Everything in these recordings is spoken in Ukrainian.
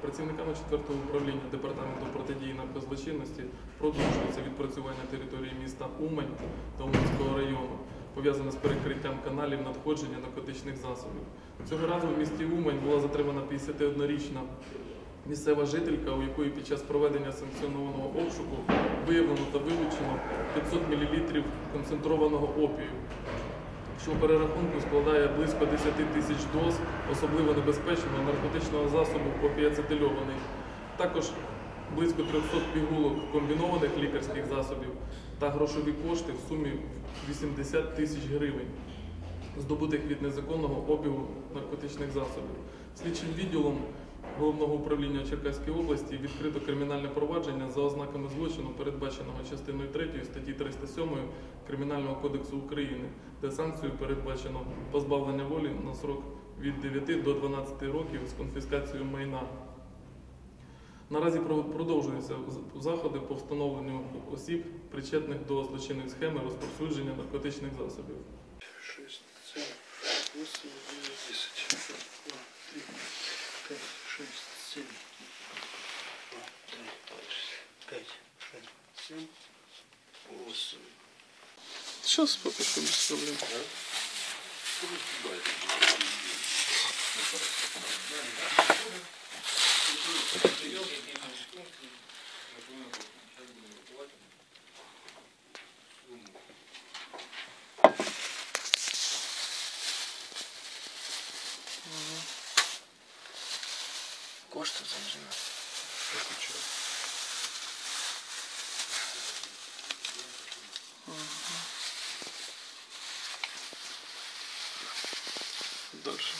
Працівниками 4-го управління Департаменту протидії наркозлочинності продовжується відпрацювання території міста Умань та Уманського району, пов'язане з перекриттям каналів надходження наркотичних засобів. Цього разу в місті Умань була затримана 51-річна місцева жителька, у якої під час проведення санкціонованого обшуку виявлено та вилучено 500 мл концентрованого опію що у перерахунку складає близько 10 тисяч доз особливо небезпечного наркотичного засобу опіацетильований. Також близько 300 пігулок комбінованих лікарських засобів та грошові кошти в сумі 80 тисяч гривень, здобутих від незаконного обігу наркотичних засобів. Слідчим відділом Головного управління Черкаської області відкрито кримінальне провадження за ознаками злочину, передбаченого частиною 3 статті 307 Кримінального кодексу України, де санкцією передбачено позбавлення волі на срок від 9 до 12 років з конфіскацією майна. Наразі продовжуються заходи по встановленню осіб, причетних до злочинних схем і розповсюдження наркотичних засобів. 6, 7, 8, 9, 10. 2, 3, 5, 6, 7. 2, 3, 5, 6, 7, 8. Зараз поки що без проблем. Кошти заміжна. Дальше.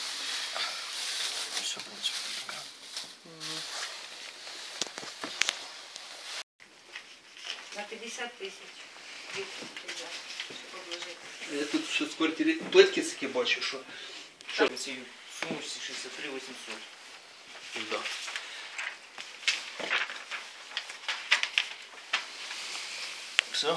Все, принципі. На 50 тисяч. Я тут ще з квартири плитківські бачу, що. Що? Ці суму 63 800. Да. Все?